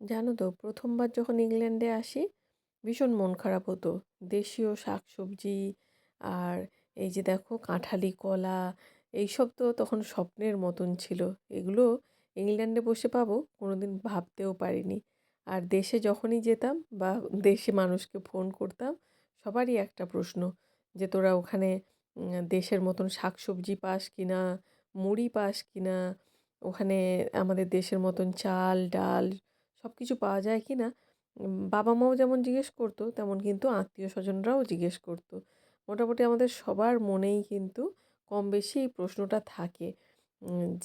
জানো তো, প্রথমবার যখন ইংল্যান্ডে আসি, ভীষণ মন খারাপ হতো। দেশীয় শাক সবজি আর এই যে দেখো কাঁঠালি, কলা, এইসব তো তখন স্বপ্নের মতন ছিল। এগুলো ইংল্যান্ডে বসে পাবো কোনো দিন ভাবতেও পারিনি। আর দেশে যখনই যেতাম বা দেশে মানুষকে ফোন করতাম, সবারই একটা প্রশ্ন যে, তোরা ওখানে দেশের মতন শাক সবজি পাস কি না? মুড়ি পাস কি না? ওখানে আমাদের দেশের মতন চাল, ডাল সব কিছু পাওয়া যায় কি না বাবা মাও যেমন জিজ্ঞেস করতো, তেমন কিন্তু আত্মীয় স্বজনরাও জিজ্ঞেস করতো। মোটামুটি আমাদের সবার মনেই কিন্তু কম বেশি এই প্রশ্নটা থাকে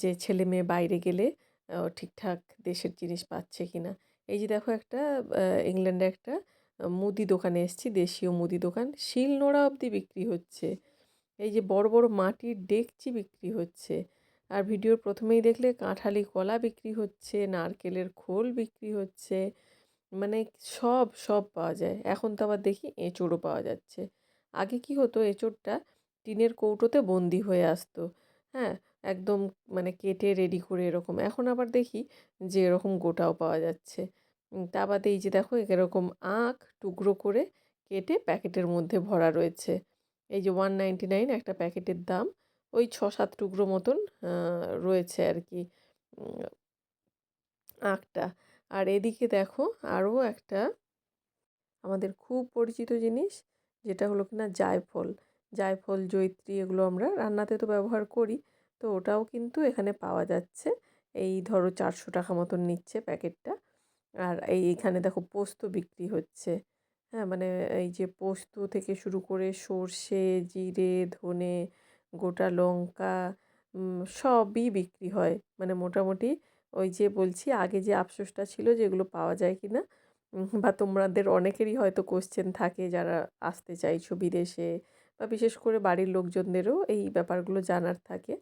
যে ছেলে মেয়ে বাইরে গেলে ঠিকঠাক দেশের জিনিস পাচ্ছে কি না এই যে দেখো একটা ইংল্যান্ডে একটা মুদি দোকানে এসেছি, দেশীয় মুদি দোকান শিল নোড়া অবধি বিক্রি হচ্ছে। এই যে বড় বড় মাটির ডেকচি বিক্রি হচ্ছে। আর ভিডিওর প্রথমেই দেখলে কাঁঠালি কলা বিক্রি হচ্ছে, নারকেলের খোল বিক্রি হচ্ছে মানে সব সব পাওয়া যায়। এখন তো আবার দেখি এঁচোড়ও পাওয়া যাচ্ছে। আগে কি হতো, এঁচোড়টা টিনের কৌটোতে বন্দি হয়ে আসতো হ্যাঁ? একদম মানে কেটে রেডি করে এরকম। এখন আবার দেখি যে এরকম গোটাও পাওয়া যাচ্ছে। তা বাদে এই যে দেখো, এরকম আখ টুকরো করে কেটে প্যাকেটের মধ্যে ভরা রয়েছে। এই যে ওয়ান নাইনটি নাইন একটা প্যাকেটের দাম। ওই ছ সাত টুকরো মতন রয়েছে আর কি আঁকটা আর এদিকে দেখো আরও একটা আমাদের খুব পরিচিত জিনিস, যেটা হলো কিনা জায়ফল। জায়ফল জৈত্রী এগুলো আমরা রান্নাতে তো ব্যবহার করি, তো ওটাও কিন্তু এখানে পাওয়া যাচ্ছে। এই ধরো চারশো টাকা মতন নিচ্ছে প্যাকেটটা। আর এই এখানে দেখো পোস্ত বিক্রি হচ্ছে। হ্যাঁ মানে এই যে পোস্ত থেকে শুরু করে সর্ষে, জিরে, ধনে গোটা লঙ্কা সবই বিক্রি হয়। মানে মোটামুটি ওই যে বলছি, আগে যে আফসোসটা ছিল যেগুলো পাওয়া যায় কি না বা তোমাদের অনেকেরই হয়তো কোশ্চেন থাকে যারা আসতে চাইছো বিদেশে, বা বিশেষ করে বাড়ির লোকজনদেরও এই ব্যাপারগুলো জানার থাকে।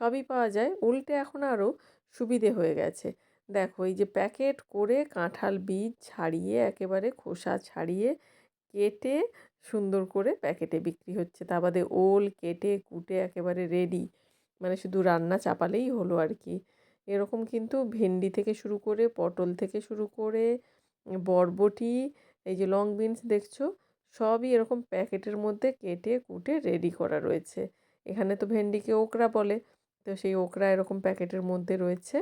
সবই পাওয়া যায়। উল্টে এখন আরও সুবিধে হয়ে গেছে। দেখো, এই যে প্যাকেট করে কাঁঠাল বীজ ছাড়িয়ে, একেবারে খোসা ছাড়িয়ে কেটে সুন্দর করে প্যাকেটে বিক্রি হচ্ছে। তা বাদে ওল কেটে কুটে একেবারে রেডি মানে শুধু রান্না চাপালেই হলো আর কি এরকম কিন্তু ভেন্ডি থেকে শুরু করে পটল থেকে শুরু করে বরবটি, এই যে লং বিনস দেখছ, সবই এরকম প্যাকেটের মধ্যে কেটে কুটে রেডি করা রয়েছে। এখানে তো ভেন্ডিকে ওকরা বলে, তো সেই ওকরা এরকম প্যাকেটের মধ্যে রয়েছে।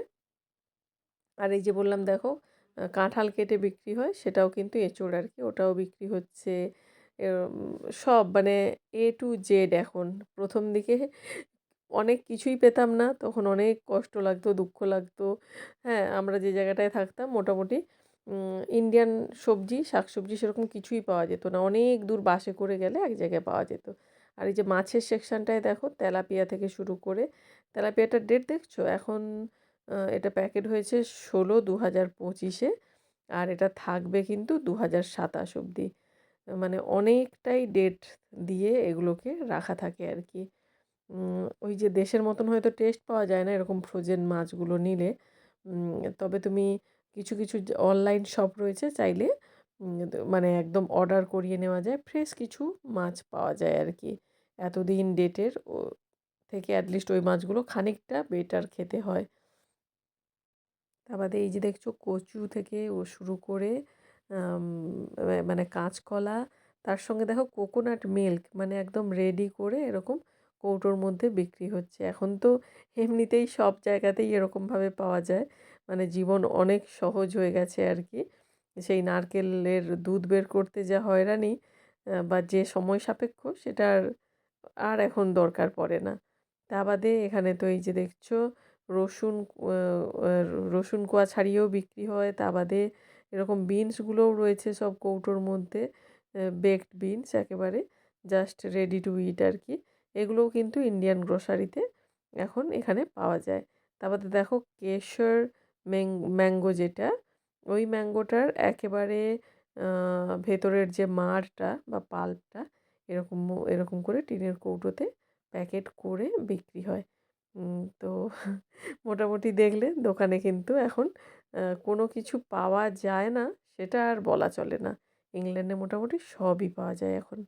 আর এই যে বললাম দেখো কাঁঠাল কেটে বিক্রি হয়, সেটাও কিন্তু এঁচোড় আর কি ওটাও বিক্রি হচ্ছে। সব মানে এ টু জেড এখন। প্রথম দিকে অনেক কিছুই পেতাম না, তখন অনেক কষ্ট লাগতো, দুঃখ লাগতো। হ্যাঁ আমরা যে জায়গাটায় থাকতাম মোটামুটি ইন্ডিয়ান সবজি শাক সবজি সেরকম কিছুই পাওয়া যেত না। অনেক দূর বাসে করে গেলে এক জায়গায় পাওয়া যেত। আর এই যে মাছের সেকশানটায় দেখো, তেলাপিয়া থেকে শুরু করে তেলাপিয়াটার ডেট দেখছ? এখন এটা প্যাকেট হয়েছে ষোলো দু হাজার পঁচিশে, আর এটা থাকবে কিন্তু দু হাজার সাতাশ অবধি। মানে অনেকটাই ডেট দিয়ে এগুলোকে রাখা থাকে আর কি ওই যে দেশের মতন হয়তো টেস্ট পাওয়া যায় না এরকম ফ্রোজেন মাছগুলো নিলে। তবে তুমি কিছু কিছু অনলাইন শপ রয়েছে চাইলে মানে একদম অর্ডার করিয়ে নেওয়া যায়। ফ্রেশ কিছু মাছ পাওয়া যায় আর কি এতদিন ডেটের ও, থেকে অ্যাটলিস্ট ওই মাছগুলো খানিকটা বেটার খেতে হয়। তা বাদে এই যে দেখছ কচু থেকে ও শুরু করে মানে কাঁচকলা, তার সঙ্গে দেখো কোকোনাট মিল্ক মানে একদম রেডি করে এরকম কৌটোর মধ্যে বিক্রি হচ্ছে। এখন তো এমনিতেই সব জায়গাতেই এরকমভাবে পাওয়া যায়। মানে জীবন অনেক সহজ হয়ে গেছে আর কি। সেই নারকেলের দুধ বের করতে যা হয়রানি বা যে সময় সাপেক্ষ সেটার আর এখন দরকার পড়ে না। তা বাদে এখানে তো এই যে দেখছ রসুন রসুন কোয়া ছাড়িয়েও বিক্রি হয়। তা বাদে এরকম বিনসগুলোও রয়েছে সব কৌটোর মধ্যে বেকড বিনস একেবারে জাস্ট রেডি টু ইট আর কি এগুলোও কিন্তু ইন্ডিয়ান গ্রোসারিতে এখন এখানে পাওয়া যায়। তারপরে দেখো কেশর ম্যাঙ্গো যেটা, ওই ম্যাঙ্গোটার একেবারে ভেতরের যে মাড়টা বা পাল্পটা এরকম এরকম করে টিনের কৌটোতে প্যাকেট করে বিক্রি হয়। তো মোটামুটি দেখলে দোকানে কিন্তু এখন কোনো কিছু পাওয়া যায় না, সেটা আর বলা চলে না। ইংল্যান্ডে মোটামুটি সবই পাওয়া যায় এখন।